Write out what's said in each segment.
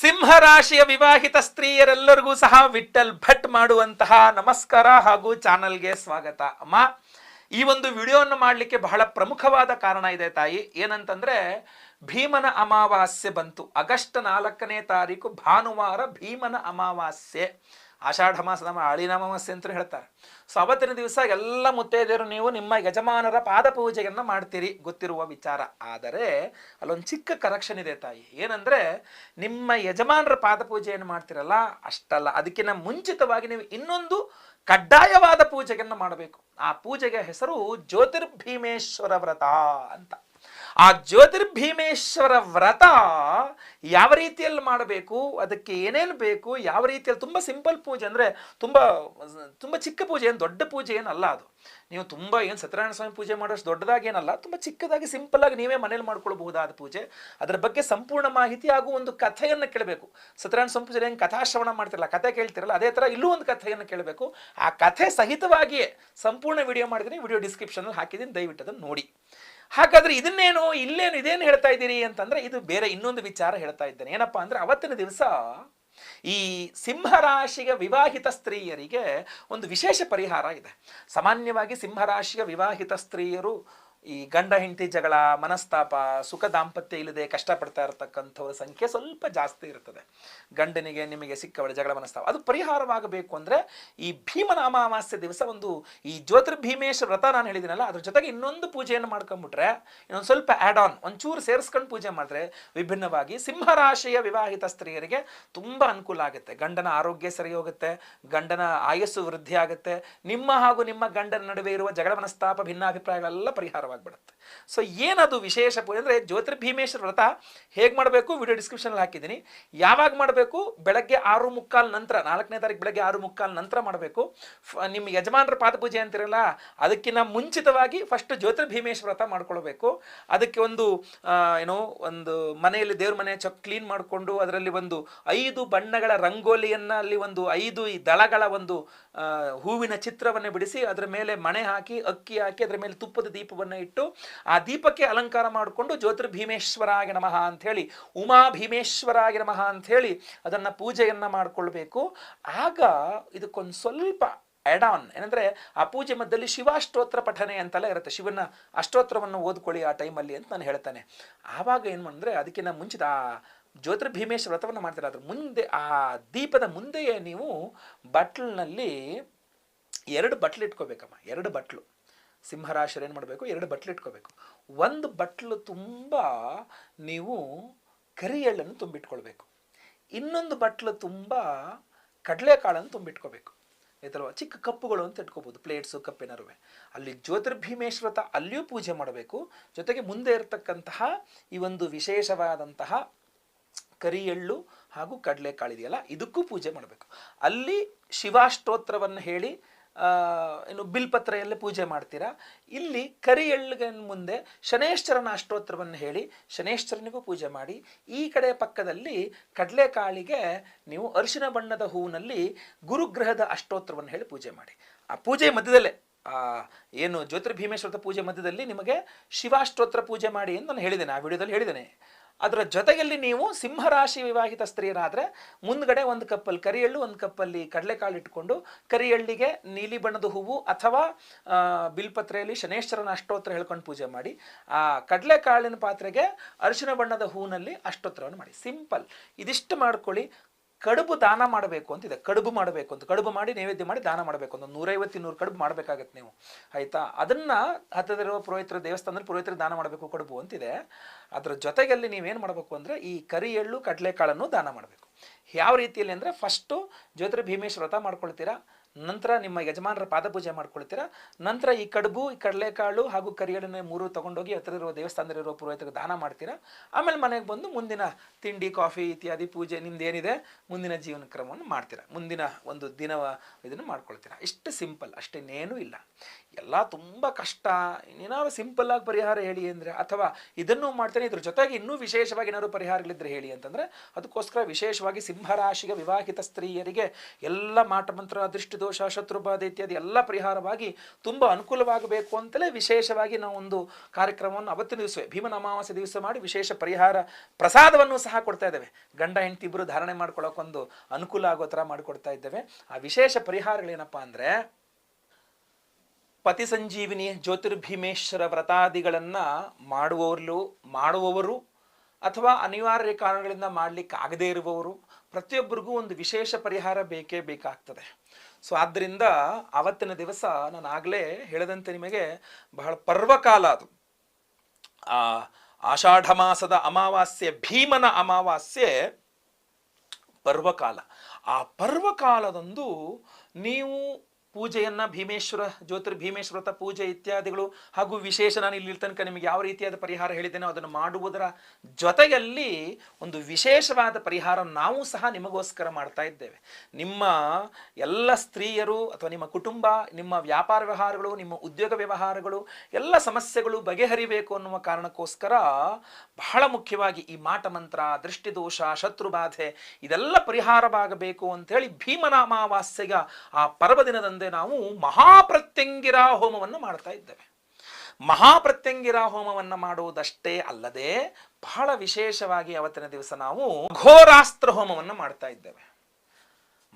ಸಿಂಹರಾಶಿಯ ವಿವಾಹಿತ ಸ್ತ್ರೀಯರೆಲ್ಲರಿಗೂ ಸಹ ವಿಠಲ್ ಭಟ್ ಮಾಡುವಂತಹ ನಮಸ್ಕಾರ ಹಾಗೂ ಚಾನಲ್ಗೆ ಸ್ವಾಗತ. ಅಮ್ಮ, ಈ ಒಂದು ವಿಡಿಯೋವನ್ನು ಮಾಡಲಿಕ್ಕೆ ಬಹಳ ಪ್ರಮುಖವಾದ ಕಾರಣ ಇದೆ ತಾಯಿ. ಏನಂತಂದ್ರೆ, ಭೀಮನ ಅಮಾವಾಸ್ಯೆ ಬಂತು. ಆಗಸ್ಟ್ ನಾಲ್ಕನೇ ತಾರೀಕು ಭಾನುವಾರ ಭೀಮನ ಅಮಾವಾಸ್ಯೆ. ಆಷಾಢ ಮಾಸದ ನಮ್ಮ ಅಮಾವಾಸ್ಯೆ ಅಂತ ಹೇಳ್ತಾರೆ. ಸೊ ಅವತ್ತಿನ ದಿವಸ ಎಲ್ಲ ಮುತ್ತೈದೆಯರು ನೀವು ನಿಮ್ಮ ಯಜಮಾನರ ಪಾದ ಪೂಜೆಯನ್ನು ಮಾಡ್ತೀರಿ ಗೊತ್ತಿರುವ ವಿಚಾರ. ಆದರೆ, ಅಲ್ಲೊಂದು ಚಿಕ್ಕ ಕರೆಕ್ಷನ್ ಇದೆ ತಾಯಿ. ಏನಂದ್ರೆ, ನಿಮ್ಮ ಯಜಮಾನರ ಪಾದ ಪೂಜೆಯನ್ನು ಮಾಡ್ತಿರಲ್ಲ, ಅಷ್ಟಲ್ಲ. ಅದಕ್ಕಿಂತ ಮುಂಚಿತವಾಗಿ ನೀವು ಇನ್ನೊಂದು ಕಡ್ಡಾಯವಾದ ಪೂಜೆಯನ್ನು ಮಾಡಬೇಕು. ಆ ಪೂಜೆಗೆ ಹೆಸರು ಜ್ಯೋತಿರ್ಭೀಮೇಶ್ವರ ವ್ರತ ಅಂತ. ಆ ಜ್ಯೋತಿರ್ಭೀಮೇಶ್ವರ ವ್ರತ ಯಾವ ರೀತಿಯಲ್ಲಿ ಮಾಡಬೇಕು, ಅದಕ್ಕೆ ಏನೇನು ಬೇಕು, ಯಾವ ರೀತಿಯಲ್ಲಿ ತುಂಬ ಸಿಂಪಲ್ ಪೂಜೆ ಅಂದರೆ ತುಂಬ ತುಂಬ ಚಿಕ್ಕ ಪೂಜೆ, ಏನು ದೊಡ್ಡ ಪೂಜೆ ಏನಲ್ಲ ಅದು. ನೀವು ತುಂಬ ಏನು ಸತ್ಯನಾರಾಯಣ ಸ್ವಾಮಿ ಪೂಜೆ ಮಾಡೋಷ್ಟು ದೊಡ್ಡದಾಗಿ ಏನಲ್ಲ, ತುಂಬ ಚಿಕ್ಕದಾಗಿ ಸಿಂಪಲ್ ಆಗಿ ನೀವೇ ಮನೇಲಿ ಮಾಡ್ಕೊಳ್ಬಹುದಾದ ಪೂಜೆ. ಅದರ ಬಗ್ಗೆ ಸಂಪೂರ್ಣ ಮಾಹಿತಿ ಹಾಗೂ ಒಂದು ಕಥೆಯನ್ನು ಕೇಳಬೇಕು. ಸತ್ಯನಾರಾಯಣ ಸ್ವಾಮಿ ಪೂಜೆ ಹೆಂಗೆ ಕಥಾಶ್ರವಣ ಮಾಡ್ತಿರಲ್ಲ, ಕಥೆ ಕೇಳ್ತಿರಲ್ಲ, ಅದೇ ಥರ ಇಲ್ಲೂ ಒಂದು ಕಥೆಯನ್ನು ಕೇಳಬೇಕು. ಆ ಕಥೆ ಸಹಿತವಾಗಿಯೇ ಸಂಪೂರ್ಣ ವಿಡಿಯೋ ಮಾಡಿದ್ದೀನಿ ವಿಡಿಯೋ ಡಿಸ್ಕ್ರಿಪ್ಷನಲ್ಲಿ ಹಾಕಿದ್ದೀನಿ, ದಯವಿಟ್ಟು ಅದನ್ನು ನೋಡಿ. ಹಾಗಾದ್ರೆ ಇದನ್ನೇನು, ಇಲ್ಲೇನು, ಇದೇನು ಹೇಳ್ತಾ ಇದ್ದೀರಿ ಅಂತಂದ್ರೆ ಇದು ಬೇರೆ ಇನ್ನೊಂದು ವಿಚಾರ ಹೇಳ್ತಾ ಇದ್ದೇನೆ. ಏನಪ್ಪಾ ಅಂದ್ರೆ ಅವತ್ತಿನ ದಿವಸ ಈ ಸಿಂಹರಾಶಿಯ ವಿವಾಹಿತ ಸ್ತ್ರೀಯರಿಗೆ ಒಂದು ವಿಶೇಷ ಪರಿಹಾರ ಇದೆ. ಸಾಮಾನ್ಯವಾಗಿ ಸಿಂಹರಾಶಿಯ ವಿವಾಹಿತ ಸ್ತ್ರೀಯರು ಈ ಗಂಡ ಹೆಂಡತಿ ಜಗಳ, ಮನಸ್ತಾಪ, ಸುಖ ದಾಂಪತ್ಯ ಇಲ್ಲದೆ ಕಷ್ಟಪಡ್ತಾ ಇರತಕ್ಕಂಥವ್ರ ಸಂಖ್ಯೆ ಸ್ವಲ್ಪ ಜಾಸ್ತಿ ಇರ್ತದೆ. ಗಂಡನಿಗೆ ನಿಮಗೆ ಸಿಕ್ಕವಳ ಜಗಳ, ಮನಸ್ತಾಪ. ಅದು ಪರಿಹಾರವಾಗಬೇಕು ಅಂದ್ರೆ ಈ ಭೀಮನ ಅಮಾವಾಸ್ಯ ದಿವಸ ಒಂದು ಈ ಜ್ಯೋತಿರ್ಭೀಮೇಶ ವ್ರತ ನಾನು ಹೇಳಿದ್ದೀನಲ್ಲ, ಅದ್ರ ಜೊತೆಗೆ ಇನ್ನೊಂದು ಪೂಜೆಯನ್ನು ಮಾಡ್ಕೊಂಡ್ಬಿಟ್ರೆ ಇನ್ನೊಂದು ಸ್ವಲ್ಪ ಆ್ಯಡ್ ಆನ್ ಒಂಚೂರು ಸೇರಿಸ್ಕೊಂಡು ಪೂಜೆ ಮಾಡಿದ್ರೆ ವಿಭಿನ್ನವಾಗಿ ಸಿಂಹರಾಶಿಯ ವಿವಾಹಿತ ಸ್ತ್ರೀಯರಿಗೆ ತುಂಬ ಅನುಕೂಲ ಆಗುತ್ತೆ. ಗಂಡನ ಆರೋಗ್ಯ ಸರಿ ಹೋಗುತ್ತೆ, ಗಂಡನ ಆಯಸ್ಸು ವೃದ್ಧಿ ಆಗುತ್ತೆ ನಿಮ್ಮ ಹಾಗೂ ನಿಮ್ಮ ಗಂಡನ ನಡುವೆ ಇರುವ ಜಗಳ, ಮನಸ್ತಾಪ, ಭಿನ್ನಾಭಿಪ್ರಾಯಗಳೆಲ್ಲ ಪರಿಹಾರವಾಗ್ಬಿಡುತ್ತೆ ಸೊ ಏನದು ವಿಶೇಷ ಪೂಜೆ ಅಂದರೆ ಜ್ಯೋತಿರ್ಭೀಮೇಶ್ವರ ವ್ರತ ಹೇಗೆ ಮಾಡಬೇಕು? ವಿಡಿಯೋ ಡಿಸ್ಕ್ರಿಪ್ಷನಲ್ಲಿ ಹಾಕಿದ್ದೀನಿ. ಯಾವಾಗ ಮಾಡಬೇಕು? ಬೆಳಗ್ಗೆ ಆರು ಮುಕ್ಕಾಲ್ ನಂತರ, ನಾಲ್ಕನೇ ತಾರೀಕು ಬೆಳಗ್ಗೆ ಆರು ಮುಕ್ಕಾಲ್ ನಂತರ ಮಾಡಬೇಕು. ನಿಮ್ಮ ಯಜಮಾನರ ಪಾದಪೂಜೆ ಅಂತಿರಲ್ಲ ಅದಕ್ಕಿಂತ ಮುಂಚಿತವಾಗಿ ಫಸ್ಟ್ ಜ್ಯೋತಿರ್ಭೀಮೇಶ್ವರ ವ್ರತ ಮಾಡ್ಕೊಳ್ಬೇಕು. ಅದಕ್ಕೆ ಒಂದು ಏನೋ ಒಂದು ಮನೆಯಲ್ಲಿ ದೇವ್ರ ಮನೆ ಚೊಕ್ ಕ್ಲೀನ್ ಮಾಡಿಕೊಂಡು ಅದರಲ್ಲಿ ಒಂದು ಐದು ಬಣ್ಣಗಳ ರಂಗೋಲಿಯನ್ನ, ಅಲ್ಲಿ ಒಂದು ಐದು ಈ ದಳಗಳ ಒಂದು ಹೂವಿನ ಚಿತ್ರವನ್ನು ಬಿಡಿಸಿ ಅದರ ಮೇಲೆ ಮಣೆ ಹಾಕಿ, ಅಕ್ಕಿ ಹಾಕಿ, ಅದರ ಮೇಲೆ ತುಪ್ಪದ ದೀಪವನ್ನು ಇಟ್ಟು ಆ ದೀಪಕ್ಕೆ ಅಲಂಕಾರ ಮಾಡಿಕೊಂಡು ಜ್ಯೋತಿರ್ಭೀಮೇಶ್ವರಾಯ ನಮಃ ಅಂತ ಹೇಳಿ ಉಮಾ ಭೀಮೇಶ್ವರಾಯ ನಮಃ ಅಂತ ಹೇಳಿ ಅದನ್ನ ಪೂಜೆಯನ್ನ ಮಾಡಿಕೊಳ್ಬೇಕು. ಆಗ ಇದಕ್ಕೊಂದು ಸ್ವಲ್ಪ ಆ್ಯಡ್ ಆನ್ ಏನಂದ್ರೆ ಆ ಪೂಜೆ ಮಧ್ಯದಲ್ಲಿ ಶಿವಾಷ್ಟೋತ್ರ ಪಠನೆ ಅಂತೆಲ್ಲ ಇರುತ್ತೆ, ಶಿವನ ಅಷ್ಟೋತ್ರವನ್ನು ಓದ್ಕೊಳ್ಳಿ ಆ ಟೈಮಲ್ಲಿ ಅಂತ ನಾನು ಹೇಳ್ತಾನೆ. ಆವಾಗ ಏನು ಅಂದರೆ ಅದಕ್ಕಿಂತ ಮುಂಚಿತ ಆ ಜ್ಯೋತಿರ್ಭೀಮೇಶ್ ವ್ರತವನ್ನು ಮಾಡ್ತಾರೆ. ಅದ್ರ ಮುಂದೆ ಆ ದೀಪದ ಮುಂದೆಯೇ ನೀವು ಬಟ್ಲಿನಲ್ಲಿ ಎರಡು ಬಟ್ಲು ಇಟ್ಕೋಬೇಕಮ್ಮ, ಎರಡು ಬಟ್ಲು. ಸಿಂಹರಾಶಿಯರು ಏನು ಮಾಡಬೇಕು? ಎರಡು ಬಟ್ಲು ಇಟ್ಕೋಬೇಕು. ಒಂದು ಬಟ್ಲು ತುಂಬ ನೀವು ಕರಿ ಎಳ್ಳನ್ನು ತುಂಬಿಟ್ಕೊಳ್ಬೇಕು. ಇನ್ನೊಂದು ಬಟ್ಲು ತುಂಬ ಕಡಲೆಕಾಳನ್ನು ತುಂಬಿಟ್ಕೋಬೇಕು. ಆಯ್ತಲ್ವ? ಚಿಕ್ಕ ಕಪ್ಪುಗಳು ಅಂತ ಇಟ್ಕೋಬಹುದು ಪ್ಲೇಟ್ಸು ಕಪ್ಪಿನರುವೆ ಅಲ್ಲಿ ಜ್ಯೋತಿರ್ಭೀಮೇಶ್ವರತ ಅಲ್ಲಿಯೂ ಪೂಜೆ ಮಾಡಬೇಕು. ಜೊತೆಗೆ ಮುಂದೆ ಇರತಕ್ಕಂತಹ ಈ ಒಂದು ವಿಶೇಷವಾದಂತಹ ಕರಿ ಎಳ್ಳು ಹಾಗೂ ಕಡಲೆಕಾಳು ಇದೆಯಲ್ಲ, ಇದಕ್ಕೂ ಪೂಜೆ ಮಾಡಬೇಕು. ಅಲ್ಲಿ ಶಿವಾಷ್ಟೋತ್ರವನ್ನು ಹೇಳಿ ಏನು ಬಿಲ್ಪತ್ರೆಯಲ್ಲೇ ಪೂಜೆ ಮಾಡ್ತೀರಾ? ಇಲ್ಲಿ ಕರಿ ಎಳ್ಳಿಗೆ ಮುಂದೆ ಶನೇಶ್ವರನ ಅಷ್ಟೋತ್ತರವನ್ನು ಹೇಳಿ, ಶನೇಶ್ವರನಿಗೂ ಪೂಜೆ ಮಾಡಿ, ಈ ಕಡೆ ಪಕ್ಕದಲ್ಲಿ ಕಡಲೆಕಾಳಿಗೆ ನೀವು ಅರಿಶಿನ ಬಣ್ಣದ ಹೂವಿನಲ್ಲಿ ಗುರುಗ್ರಹದ ಅಷ್ಟೋತ್ತರವನ್ನು ಹೇಳಿ ಪೂಜೆ ಮಾಡಿ. ಆ ಪೂಜೆ ಮಧ್ಯದಲ್ಲೇ, ಆ, ಏನು ಜ್ಯೋತಿರ್ಭೀಮೇಶ್ವರದ ಪೂಜೆ ಮಧ್ಯದಲ್ಲಿ ನಿಮಗೆ ಶಿವಾಷ್ಟೋತ್ರ ಪೂಜೆ ಮಾಡಿ ಅಂತ ನಾನು ಹೇಳಿದ್ದೇನೆ, ಆ ವಿಡಿಯೋದಲ್ಲಿ ಹೇಳಿದ್ದೇನೆ. ಅದರ ಜೊತೆಯಲ್ಲಿ ನೀವು ಸಿಂಹರಾಶಿ ವಿವಾಹಿತ ಸ್ತ್ರೀಯರಾದರೆ ಮುಂದ್ಗಡೆ ಒಂದು ಕಪ್ಪಲ್ಲಿ ಕರಿಯಳ್ಳು, ಒಂದು ಕಪ್ಪಲ್ಲಿ ಕಡಲೆಕಾಳು ಇಟ್ಕೊಂಡು ಕರಿಯಳ್ಳಿಗೆ ನೀಲಿ ಬಣ್ಣದ ಹೂವು ಅಥವಾ ಬಿಲ್ಪತ್ರೆಯಲ್ಲಿ ಶನೇಶ್ವರನ ಅಷ್ಟೋತ್ರ ಹೇಳ್ಕೊಂಡು ಪೂಜೆ ಮಾಡಿ, ಆ ಕಡಲೆಕಾಳಿನ ಪಾತ್ರೆಗೆ ಅರಿಶಿನ ಬಣ್ಣದ ಹೂವಿನಲ್ಲಿ ಅಷ್ಟೋತ್ರವನ್ನು ಮಾಡಿ. ಸಿಂಪಲ್. ಇದಿಷ್ಟು ಮಾಡ್ಕೊಳ್ಳಿ. ಕಡುಬು ದಾನ ಮಾಡಬೇಕು ಅಂತಿದೆ. ಕಡುಬು ಮಾಡಬೇಕು ಅಂತ. ಕಡುಬು ಮಾಡಿ, ನೈವೇದ್ಯ ಮಾಡಿ, ದಾನ ಮಾಡಬೇಕು ಅಂತ. ನೂರೈವತ್ತು ಇನ್ನೂರು ಕಡುಬು ಮಾಡಬೇಕಾಗತ್ತೆ ನೀವು. ಆಯ್ತಾ? ಅದನ್ನ ಹತ್ತದಲ್ಲಿರುವ ಪುರೋಹಿತರ ದೇವಸ್ಥಾನದಲ್ಲಿ ಪುರೋಹಿತರಿಗೆ ದಾನ ಮಾಡಬೇಕು ಕಡುಬು ಅಂತಿದೆ. ಅದರ ಜೊತೆಗಲ್ಲಿ ನೀವೇನು ಮಾಡಬೇಕು ಅಂದರೆ ಈ ಕರಿ ಎಳ್ಳು, ಕಡಲೆಕಾಳನ್ನು ದಾನ ಮಾಡಬೇಕು. ಯಾವ ರೀತಿಯಲ್ಲಿ ಅಂದರೆ ಫಸ್ಟು ಜ್ಯೋತಿರ್ಭೀಮೇಶ್ ವ್ರತ ಮಾಡ್ಕೊಳ್ತೀರಾ? ನಂತರ ನಿಮ್ಮ ಯಜಮಾನರ ಪಾದಪೂಜೆ ಮಾಡ್ಕೊಳ್ತೀರಾ? ನಂತರ ಈ ಕಡುಬು, ಈ ಕಡಲೆಕಾಳು ಹಾಗೂ ಕರಿಗಳನ್ನ ಮೂರು ತಗೊಂಡೋಗಿ ಹತ್ತಿರವಿರುವ ದೇವಸ್ಥಾನದಲ್ಲಿರುವ ಪುರೋಹಿತರಿಗೆ ದಾನ ಮಾಡ್ತೀರಾ? ಆಮೇಲೆ ಮನೆಗೆ ಬಂದು ಮುಂದಿನ ತಿಂಡಿ, ಕಾಫಿ ಇತ್ಯಾದಿ ಪೂಜೆ ನಿಮ್ದು ಏನಿದೆ ಮುಂದಿನ ಜೀವನ ಕ್ರಮವನ್ನು ಮಾಡ್ತೀರಾ? ಮುಂದಿನ ಒಂದು ದಿನ ಇದನ್ನು ಮಾಡ್ಕೊಳ್ತೀರಾ? ಇಷ್ಟು ಸಿಂಪಲ್, ಅಷ್ಟೇನೇನೂ ಇಲ್ಲ. ಎಲ್ಲ ತುಂಬ ಕಷ್ಟ. ಏನಾದ್ರು ಸಿಂಪಲ್ ಆಗಿ ಪರಿಹಾರ ಹೇಳಿ ಅಂದರೆ, ಅಥವಾ ಇದನ್ನು ಮಾಡ್ತೇನೆ, ಇದ್ರ ಜೊತೆಗೆ ಇನ್ನೂ ವಿಶೇಷವಾಗಿ ಏನಾದ್ರು ಪರಿಹಾರಗಳಿದ್ರೆ ಹೇಳಿ ಅಂತಂದರೆ, ಅದಕ್ಕೋಸ್ಕರ ವಿಶೇಷವಾಗಿ ಸಿಂಹರಾಶಿಗೆ ವಿವಾಹಿತ ಸ್ತ್ರೀಯರಿಗೆ ಎಲ್ಲ ಮಾಟಮಂತ್ರ ಶತ್ರು ಶತ್ರುಬಾಧೆ ಇತ್ಯಾದಿ ಎಲ್ಲ ಪರಿಹಾರವಾಗಿ ತುಂಬ ಅನುಕೂಲವಾಗಬೇಕು ಅಂತಲೇ ವಿಶೇಷವಾಗಿ ನಾವು ಒಂದು ಕಾರ್ಯಕ್ರಮವನ್ನು ಅವತ್ತಿನ ಭೀಮನ ಅಮಾವಾಸ್ಯೆ ದಿವಸ ಮಾಡಿ ವಿಶೇಷ ಪರಿಹಾರ ಪ್ರಸಾದವನ್ನು ಸಹ ಕೊಡ್ತಾ ಇದ್ದೇವೆ. ಗಂಡ, ಹೆಂಡತಿ ಇಬ್ಬರು ಧಾರಣೆ ಮಾಡ್ಕೊಳ್ಳೋಕೊಂದು ಅನುಕೂಲ ಆಗೋ ಥರ ಮಾಡಿಕೊಡ್ತಾ ಇದ್ದೇವೆ. ಆ ವಿಶೇಷ ಪರಿಹಾರಗಳೇನಪ್ಪ ಅಂದರೆ ಪತಿ ಸಂಜೀವಿನಿ ಜ್ಯೋತಿರ್ಭೀಮೇಶ್ವರ ವ್ರತಾದಿಗಳನ್ನು ಮಾಡುವವರು ಮಾಡುವವರು ಅಥವಾ ಅನಿವಾರ್ಯ ಕಾರಣಗಳಿಂದ ಮಾಡಲಿಕ್ಕೆ ಆಗದೇ ಇರುವವರು, ಪ್ರತಿಯೊಬ್ಬರಿಗೂ ಒಂದು ವಿಶೇಷ ಪರಿಹಾರ ಬೇಕೇ ಬೇಕಾಗ್ತದೆ. ಸೊ ಆದ್ದರಿಂದ ಆವತ್ತಿನ ದಿವಸ ನಾನು ಆಗಲೇ ಹೇಳದಂತೆ ನಿಮಗೆ ಬಹಳ ಪರ್ವಕಾಲ ಅದು. ಆ, ಆಷಾಢ ಮಾಸದ ಅಮಾವಾಸ್ಯೆ, ಭೀಮನ ಅಮಾವಾಸ್ಯೆ ಪರ್ವಕಾಲ. ಆ ಪರ್ವಕಾಲದಂದು ನೀವು ಪೂಜೆಯನ್ನ ಭೀಮೇಶ್ವರ ಜ್ಯೋತಿರ್ ಭೀಮೇಶ್ವರತ ಪೂಜೆ ಇತ್ಯಾದಿಗಳು ಹಾಗೂ ವಿಶೇಷ ನಾನು ಇಲ್ಲಿ ತನಕ ನಿಮಗೆ ಯಾವ ರೀತಿಯಾದ ಪರಿಹಾರ ಹೇಳಿದ್ದೇನೋ ಅದನ್ನು ಮಾಡುವುದರ ಜೊತೆಯಲ್ಲಿ ಒಂದು ವಿಶೇಷವಾದ ಪರಿಹಾರ ನಾವು ಸಹ ನಿಮಗೋಸ್ಕರ ಮಾಡ್ತಾ ಇದ್ದೇವೆ. ನಿಮ್ಮ ಎಲ್ಲ ಸ್ತ್ರೀಯರು ಅಥವಾ ನಿಮ್ಮ ಕುಟುಂಬ, ನಿಮ್ಮ ವ್ಯಾಪಾರ ವ್ಯವಹಾರಗಳು, ನಿಮ್ಮ ಉದ್ಯೋಗ ವ್ಯವಹಾರಗಳು, ಎಲ್ಲ ಸಮಸ್ಯೆಗಳು ಬಗೆಹರಿಬೇಕು ಅನ್ನುವ ಕಾರಣಕ್ಕೋಸ್ಕರ ಬಹಳ ಮುಖ್ಯವಾಗಿ ಈ ಮಾಟ ಮಂತ್ರ, ದೃಷ್ಟಿದೋಷ, ಶತ್ರುಬಾಧೆ ಇದೆಲ್ಲ ಪರಿಹಾರವಾಗಬೇಕು ಅಂತೇಳಿ ಹೇಳಿ ಅಮಾವಾಸ್ಯೆಗ ಆ ಪರ್ವದಿನದಂದೇ ನಾವು ಮಹಾಪ್ರತ್ಯಂಗಿರ ಹೋಮವನ್ನು ಮಾಡ್ತಾ ಇದ್ದೇವೆ. ಮಹಾಪ್ರತ್ಯಂಗಿರ ಹೋಮವನ್ನು ಮಾಡುವುದಷ್ಟೇ ಅಲ್ಲದೆ ಬಹಳ ವಿಶೇಷವಾಗಿ ಅವತ್ತಿನ ದಿವಸ ನಾವು ಘೋರಾಸ್ತ್ರ ಹೋಮವನ್ನು ಮಾಡ್ತಾ ಇದ್ದೇವೆ.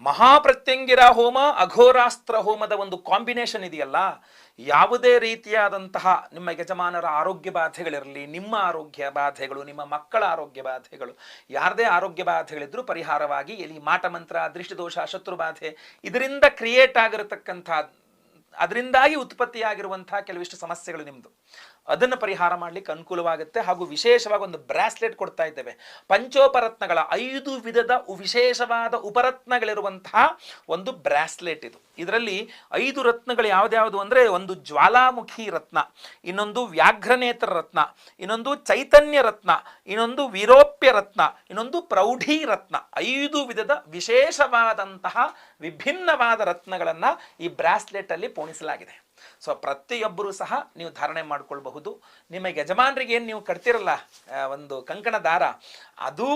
ಮಹಾಪ್ರತ್ಯಂಗಿರ ಹೋಮ, ಅಘೋರಾಸ್ತ್ರ ಹೋಮದ ಒಂದು ಕಾಂಬಿನೇಷನ್ ಇದೆಯಲ್ಲ, ಯಾವುದೇ ರೀತಿಯಾದಂತಹ ನಿಮ್ಮ ಯಜಮಾನರ ಆರೋಗ್ಯ ಬಾಧೆಗಳಿರಲಿ, ನಿಮ್ಮ ಆರೋಗ್ಯ ಬಾಧೆಗಳು, ನಿಮ್ಮ ಮಕ್ಕಳ ಆರೋಗ್ಯ ಬಾಧೆಗಳು, ಯಾರದೇ ಆರೋಗ್ಯ ಬಾಧೆಗಳಿದ್ರೂ ಪರಿಹಾರವಾಗಿ ಎಲ್ಲಿ ಮಾಟಮಂತ್ರ ದೃಷ್ಟಿದೋಷ, ಶತ್ರು ಬಾಧೆ, ಇದರಿಂದ ಕ್ರಿಯೇಟ್ ಆಗಿರತಕ್ಕಂಥ, ಅದರಿಂದಾಗಿ ಉತ್ಪತ್ತಿಯಾಗಿರುವಂತಹ ಕೆಲವಿಷ್ಟು ಸಮಸ್ಯೆಗಳು ನಿಮ್ಮದು ಅದನ್ನು ಪರಿಹಾರ ಮಾಡಲಿಕ್ಕೆ ಅನುಕೂಲವಾಗುತ್ತೆ ಹಾಗೂ ವಿಶೇಷವಾಗಿ ಒಂದು ಬ್ರಾಸ್ಲೆಟ್ ಕೊಡ್ತಾ ಇದ್ದೇವೆ. ಪಂಚೋಪರತ್ನಗಳ ಐದು ವಿಧದ ವಿಶೇಷವಾದ ಉಪರತ್ನಗಳಿರುವಂತಹ ಒಂದು ಬ್ರಾಸ್ಲೆಟ್ ಇದು. ಇದರಲ್ಲಿ ಐದು ರತ್ನಗಳು ಯಾವ್ದ್ಯಾವುದು ಅಂದರೆ ಒಂದು ಜ್ವಾಲಾಮುಖಿ ರತ್ನ, ಇನ್ನೊಂದು ವ್ಯಾಘ್ರನೇತ್ರ ರತ್ನ, ಇನ್ನೊಂದು ಚೈತನ್ಯ ರತ್ನ, ಇನ್ನೊಂದು ವಿರೋಪ್ಯ ರತ್ನ, ಇನ್ನೊಂದು ಪ್ರೌಢಿ ರತ್ನ. ಐದು ವಿಧದ ವಿಶೇಷವಾದಂತಹ ವಿಭಿನ್ನವಾದ ರತ್ನಗಳನ್ನು ಈ ಬ್ರಾಸ್ಲೆಟ್ ಅಲ್ಲಿ ಪೋಣಿಸಲಾಗಿದೆ. ಸೊ ಪ್ರತಿಯೊಬ್ಬರೂ ಸಹ ನೀವು ಧಾರಣೆ ಮಾಡಿಕೊಳ್ಬಹುದು. ನಿಮ್ಮ ಯಜಮಾನರಿಗೆ ಏನು ನೀವು ಕಟ್ತಿರಲ್ಲ ಒಂದು ಕಂಕಣ ದಾರ, ಅದು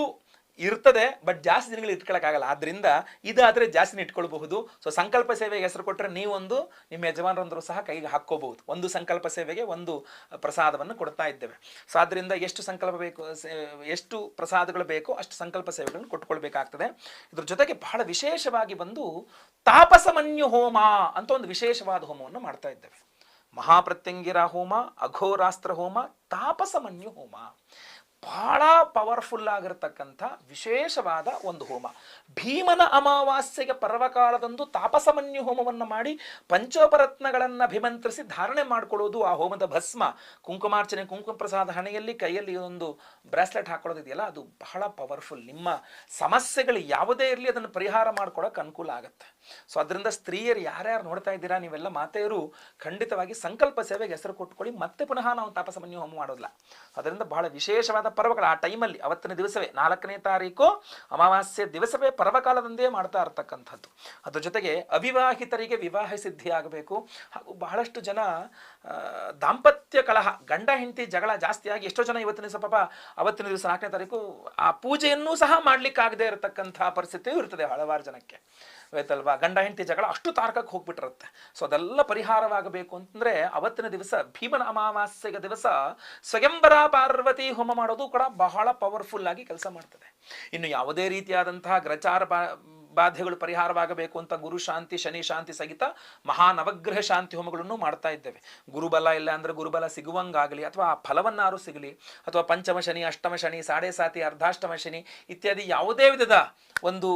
ಇರ್ತದೆ ಬಟ್ ಜಾಸ್ತಿ ದಿನಗಳು ಇಟ್ಕೊಳ್ಳೋಕ್ಕಾಗಲ್ಲ ಆದ್ರಿಂದ ಇದಾದರೆ ಜಾಸ್ತಿ ಇಟ್ಕೊಳ್ಬಹುದು. ಸೊ ಸಂಕಲ್ಪ ಸೇವೆಗೆ ಹೆಸರು ಕೊಟ್ಟರೆ ನೀವೊಂದು ನಿಮ್ಮ ಯಜಮಾನರಂದರು ಸಹ ಕೈಗೆ ಹಾಕ್ಕೋಬಹುದು. ಒಂದು ಸಂಕಲ್ಪ ಸೇವೆಗೆ ಒಂದು ಪ್ರಸಾದವನ್ನು ಕೊಡ್ತಾ ಇದ್ದೇವೆ. ಸೊ ಆದ್ರಿಂದ ಎಷ್ಟು ಸಂಕಲ್ಪ ಬೇಕು ಎಷ್ಟು ಪ್ರಸಾದಗಳು ಬೇಕೋ ಅಷ್ಟು ಸಂಕಲ್ಪ ಸೇವೆಗಳನ್ನು ಕೊಟ್ಕೊಳ್ಬೇಕಾಗ್ತದೆ. ಇದ್ರ ಜೊತೆಗೆ ಬಹಳ ವಿಶೇಷವಾಗಿ ಬಂದು ತಾಪಸಮನ್ಯು ಹೋಮ ಅಂತ ಒಂದು ವಿಶೇಷವಾದ ಹೋಮವನ್ನು ಮಾಡ್ತಾ ಇದ್ದೇವೆ. ಮಹಾಪ್ರತ್ಯಂಗಿರ ಹೋಮ, ಅಘೋರಾಸ್ತ್ರ ಹೋಮ, ತಾಪಸಮನ್ಯು ಹೋಮ. ಬಹಳ ಪವರ್ಫುಲ್ ಆಗಿರತಕ್ಕಂಥ ವಿಶೇಷವಾದ ಒಂದು ಹೋಮ. ಭೀಮನ ಅಮಾವಾಸ್ಯೆಗೆ ಪರ್ವಕಾಲದಂದು ತಾಪಸಮನ್ಯು ಹೋಮವನ್ನು ಮಾಡಿ ಪಂಚೋಪರತ್ನಗಳನ್ನು ಅಭಿಮಂತ್ರಿಸಿ ಧಾರಣೆ ಮಾಡಿಕೊಳ್ಳೋದು ಆ ಹೋಮದ ಭಸ್ಮ. ಕುಂಕುಮಾರ್ಚನೆ ಕುಂಕುಮ ಪ್ರಸಾದ ಹಣೆಯಲ್ಲಿ ಕೈಯಲ್ಲಿ ಒಂದು ಬ್ರಾಸ್ಲೆಟ್ ಹಾಕೊಳ್ಳೋದಿದೆಯಲ್ಲ, ಅದು ಬಹಳ ಪವರ್ಫುಲ್ ನಿಮ್ಮ ಸಮಸ್ಯೆಗಳು ಯಾವುದೇ ಇರಲಿ ಅದನ್ನು ಪರಿಹಾರ ಮಾಡ್ಕೊಳ್ಳೋಕೆ ಅನುಕೂಲ ಆಗುತ್ತೆ. ಸೊ ಅದರಿಂದ ಸ್ತ್ರೀಯರು ಯಾರ್ಯಾರು ನೋಡ್ತಾ ಇದ್ದೀರಾ ನೀವೆಲ್ಲ ಮಾತೆಯರು ಖಂಡಿತವಾಗಿ ಸಂಕಲ್ಪ ಸೇವೆಗೆ ಹೆಸರು ಕೊಟ್ಕೊಳ್ಳಿ. ಮತ್ತೆ ಪುನಃ ನಾವು ತಾಪಸಮನ್ಯು ಹೋಮ ಮಾಡೋದಿಲ್ಲ. ಅದರಿಂದ ಬಹಳ ವಿಶೇಷವಾದ ಪರ್ವಗಳು ಆ ಟೈಮಲ್ಲಿ ಅವತ್ತಿನ ದಿವಸವೇ ನಾಲ್ಕನೇ ತಾರೀಕು ಅಮಾವಾಸ್ಯೆ ದಿವಸವೇ ಪರ್ವಕಾಲದಂದೇ ಮಾಡ್ತಾ ಇರ್ತಕ್ಕಂಥದ್ದು. ಅದ್ರ ಜೊತೆಗೆ ಅವಿವಾಹಿತರಿಗೆ ವಿವಾಹ ಸಿದ್ಧಿ ಆಗಬೇಕು ಹಾಗೂ ಬಹಳಷ್ಟು ಜನ ದಾಂಪತ್ಯ ಕಲಹ, ಗಂಡ ಹೆಂಡತಿ ಜಗಳ ಜಾಸ್ತಿಯಾಗಿ ಎಷ್ಟೋ ಜನ ಇವತ್ತಿನ ದಿವಸ ಪಾಪ ಅವತ್ತಿನ ದಿವಸ ನಾಲ್ಕನೇ ತಾರೀಕು ಆ ಪೂಜೆಯನ್ನು ಸಹ ಮಾಡಲಿಕ್ಕಾಗದೇ ಇರತಕ್ಕಂಥ ಪರಿಸ್ಥಿತಿಯೂ ಇರ್ತದೆ ಹಲವಾರು ಜನಕ್ಕೆ. ಆಯ್ತಲ್ವಾ? ಗಂಡ, ಹೆಂಡತಿ ಜಗಳ ಅಷ್ಟು ತಾರಕಕ್ಕೆ ಹೋಗ್ಬಿಟ್ಟಿರುತ್ತೆ. ಸೊ ಅದೆಲ್ಲ ಪರಿಹಾರವಾಗಬೇಕು ಅಂತಂದ್ರೆ ಅವತ್ತಿನ ದಿವಸ, ಭೀಮನ ಅಮಾವಾಸ್ಯೆಯ ದಿವಸ ಸ್ವಯಂಬರ ಪಾರ್ವತಿ ಹೋಮ ಮಾಡೋದು ಕೂಡ ಬಹಳ ಪವರ್ಫುಲ್ ಆಗಿ ಕೆಲಸ ಮಾಡ್ತದೆ. ಇನ್ನು ಯಾವುದೇ ರೀತಿಯಾದಂತಹ ಗ್ರಚಾರ ಬಾಧೆಗಳು ಪರಿಹಾರವಾಗಬೇಕು ಅಂತ ಗುರು ಶಾಂತಿ, ಶನಿ ಶಾಂತಿ ಸಹಿತ ಮಹಾ ನವಗ್ರಹ ಶಾಂತಿ ಹೋಮಗಳನ್ನು ಮಾಡ್ತಾ ಇದ್ದೇವೆ. ಗುರುಬಲ ಇಲ್ಲ ಅಂದ್ರೆ ಗುರುಬಲ ಸಿಗುವಂಗಾಗಲಿ ಅಥವಾ ಆ ಫಲವನ್ನಾರು ಸಿಗಲಿ ಅಥವಾ ಪಂಚಮ ಶನಿ, ಅಷ್ಟಮ ಶನಿ, ಸಾಡೆ ಸಾತಿ, ಅರ್ಧಾಷ್ಟಮ ಶನಿ ಇತ್ಯಾದಿ ಯಾವುದೇ ವಿಧದ ಒಂದು,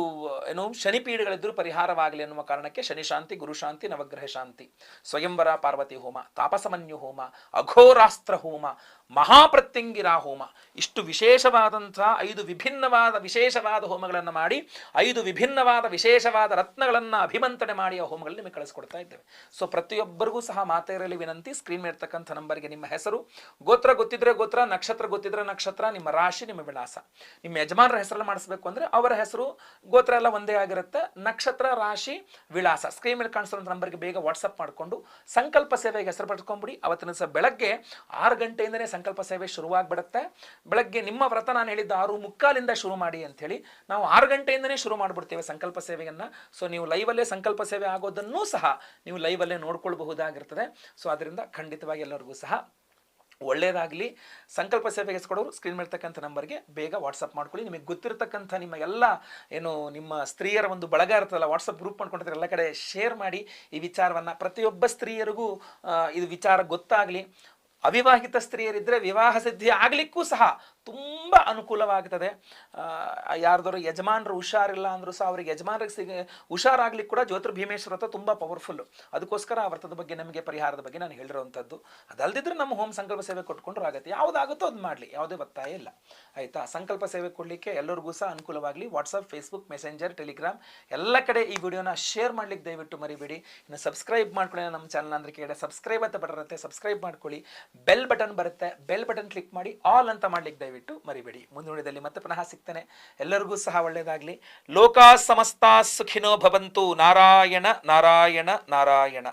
ಏನು, ಶನಿ ಪೀಡೆಗಳಿದ್ರೂ ಪರಿಹಾರವಾಗಲಿ ಅನ್ನುವ ಕಾರಣಕ್ಕೆ ಶನಿ ಶಾಂತಿ, ಗುರು ಶಾಂತಿ, ನವಗ್ರಹ ಶಾಂತಿ. ಸ್ವಯಂವರ ಪಾರ್ವತಿ ಹೋಮ, ತಾಪಸಮನ್ಯು ಹೋಮ, ಅಘೋರಾಸ್ತ್ರ ಹೋಮ ಮಹಾಪ್ರತ್ಯಂಗಿರಾ ಹೋಮ ಇಷ್ಟು ವಿಶೇಷವಾದಂಥ ಐದು ವಿಭಿನ್ನವಾದ ವಿಶೇಷವಾದ ಹೋಮಗಳನ್ನು ಮಾಡಿ, ಐದು ವಿಭಿನ್ನವಾದ ವಿಶೇಷವಾದ ರತ್ನಗಳನ್ನು ಅಭಿಮಂತನೆ ಮಾಡಿ ಆ ಹೋಮಗಳಲ್ಲಿ ನಿಮಗೆ ಕಳಿಸ್ಕೊಡ್ತಾ ಇದ್ದೇವೆ. ಸೊ ಪ್ರತಿಯೊಬ್ಬರಿಗೂ ಸಹ ಮಾತೆಯರಲ್ಲಿ ವಿನಂತಿ ಸ್ಕ್ರೀನ್ ಮೇಲೆ ನಂಬರ್ಗೆ ನಿಮ್ಮ ಹೆಸರು. ಗೋತ್ರ ಗೊತ್ತಿದ್ರೆ ಗೋತ್ರ, ನಕ್ಷತ್ರ ಗೊತ್ತಿದ್ರೆ ನಕ್ಷತ್ರ, ನಿಮ್ಮ ರಾಶಿ, ನಿಮ್ಮ ವಿಳಾಸ. ನಿಮ್ಮ ಯಜಮಾನರ ಹೆಸರಲ್ಲಿ ಮಾಡಿಸ್ಬೇಕು ಅಂದರೆ ಅವರ ಹೆಸರು, ಗೋತ್ರ ಎಲ್ಲ ಒಂದೇ ಆಗಿರುತ್ತೆ. ನಕ್ಷತ್ರ, ರಾಶಿ, ವಿಳಾಸ. ಸ್ಕ್ರೀನ್ ಮೇಲೆ ಕಾಣಿಸಿರೋ ನಂಬರ್ಗೆ ಬೇಗ ವಾಟ್ಸಪ್ ಮಾಡಿಕೊಂಡು, ಸಂಕಲ್ಪ ಸೇವೆಗೆ ಹೆಸರು ಪಡ್ಕೊಂಬಿಡಿ. ಅವತ್ತಿನ ಸಹ ಬೆಳಗ್ಗೆ ಆರು ಗಂಟೆಯಿಂದನೇ ಸಂಕಲ್ಪ ಸೇವೆ ಶುರುವಾಗ್ಬಿಡುತ್ತೆ. ಬೆಳಗ್ಗೆ ನಿಮ್ಮ ವ್ರತ ನಾನು ಹೇಳಿದ್ದ ಆರು ಮುಕ್ಕಾಲಿಂದ ಶುರು ಮಾಡಿ ಅಂಥೇಳಿ ನಾವು ಆರು ಗಂಟೆಯಿಂದನೇ ಶುರು ಮಾಡಿಬಿಡ್ತೇವೆ ಸಂಕಲ್ಪ ಸೇವೆಯನ್ನು. ಸೊ ನೀವು ಲೈವಲ್ಲೇ ಸಂಕಲ್ಪ ಸೇವೆ ಆಗೋದನ್ನೂ ಸಹ ನೀವು ಲೈವಲ್ಲೇ ನೋಡ್ಕೊಳ್ಬಹುದಾಗಿರ್ತದೆ. ಸೊ ಅದರಿಂದ ಖಂಡಿತವಾಗಿ ಎಲ್ಲರಿಗೂ ಸಹ ಒಳ್ಳೆಯದಾಗಲಿ ಸಂಕಲ್ಪ ಸೇವೆಗೆ ಕೊಡೋರು ಸ್ಕ್ರೀನ್ ಮೇಲ್ತಕ್ಕಂಥ ನಂಬರ್ಗೆ ಬೇಗ ವಾಟ್ಸಪ್ ಮಾಡ್ಕೊಳ್ಳಿ. ನಿಮಗೆ ಗೊತ್ತಿರತಕ್ಕಂಥ ನಿಮ್ಮ ಎಲ್ಲ ಏನು ನಿಮ್ಮ ಸ್ತ್ರೀಯರ ಒಂದು ಬಳಗ ಇರ್ತದಲ್ಲ ವಾಟ್ಸಪ್ ಗ್ರೂಪ್ ಮಾಡ್ಕೊಂಡಿರ್ತಾರೆ, ಎಲ್ಲ ಕಡೆ ಶೇರ್ ಮಾಡಿ ಈ ವಿಚಾರವನ್ನು ಪ್ರತಿಯೊಬ್ಬ ಸ್ತ್ರೀಯರಿಗೂ ಇದು ವಿಚಾರ ಗೊತ್ತಾಗಲಿ. ಅವಿವಾಹಿತ ಸ್ತ್ರೀಯರಿದ್ರೆ ವಿವಾಹ ಸಿದ್ಧಿ ಆಗ್ಲಿಕ್ಕೂ ಸಹ ತುಂಬ ಅನುಕೂಲವಾಗ್ತದೆ. ಯಾರ್ದಾರು ಯಜಮಾನರು ಹುಷಾರಿಲ್ಲ ಅಂದರೂ ಸಹ ಅವ್ರಿಗೆ ಯಜಮಾನರಿಗೆ ಸಿಗ ಹುಷಾರಾಗ್ಲಿಕ್ಕೆ ಕೂಡ ಜ್ಯೋತಿರ್ ಭೀಮೇಶ್ವರ ಹತ್ರ ತುಂಬ ಪವರ್ಫುಲ್ಲು ಅದಕ್ಕೋಸ್ಕರ ಆ ವ್ರತದ ಬಗ್ಗೆ ನಮಗೆ ಪರಿಹಾರದ ಬಗ್ಗೆ ನಾನು ಹೇಳಿರೋವಂಥದ್ದು ಅದಲ್ದಿದ್ರೆ ನಮ್ಮ ಹೋಮ್ ಸಂಕಲ್ಪ ಸೇವೆ ಕೊಟ್ಕೊಂಡ್ರು ಆಗುತ್ತೆ. ಯಾವುದಾಗುತ್ತೋ ಅದು ಮಾಡಲಿ. ಯಾವುದೇ ಒತ್ತಾಯ ಇಲ್ಲ. ಆಯಿತಾ? ಸಂಕಲ್ಪ ಸೇವೆ ಕೊಡಲಿಕ್ಕೆ ಎಲ್ಲರಿಗೂ ಸಹ ಅನುಕೂಲವಾಗಲಿ. ವಾಟ್ಸಪ್ ಫೇಸ್ಬುಕ್ ಮೆಸೆಂಜರ್ ಟೆಲಿಗ್ರಾಮ್ ಎಲ್ಲ ಕಡೆ ಈ ವಿಡಿಯೋನ ಶೇರ್ ಮಾಡ್ಲಿಕ್ಕೆ ದಯವಿಟ್ಟು ಮರಿಬೇಡಿ. ಇನ್ನು ಸಬ್ಸ್ಕ್ರೈಬ್ ಮಾಡ್ಕೊಳ್ಳಿ ನಮ್ಮ ಚಾನಲ್ ಅಂದ್ರೆ ಕೇಳಿ. ಸಬ್ಸ್ಕ್ರೈಬ್ ಅಂತ ಬಟನ್ ಸಬ್ಸ್ಕ್ರೈಬ್ ಮಾಡ್ಕೊಳ್ಳಿ. ಬೆಲ್ ಬಟನ್ ಬರುತ್ತೆ. ಬೆಲ್ ಬಟನ್ ಕ್ಲಿಕ್ ಮಾಡಿ ಆಲ್ ಅಂತ ಮಾಡ್ಲಿಕ್ಕೆ ದಯವಿಟ್ಟು ಮರಿಬೇಡಿ. ಮುಂದಿನದಲ್ಲಿ ಮತ್ತೆ ಪುನಃ ಸಿಗ್ತೇನೆ. ಎಲ್ಲರಿಗೂ ಸಹ ಒಳ್ಳೆಯದಾಗಲಿ. ಲೋಕ ಸಮಸ್ತ ಸುಖಿನೋ ಭವಂತು. ನಾರಾಯಣ ನಾರಾಯಣ ನಾರಾಯಣ.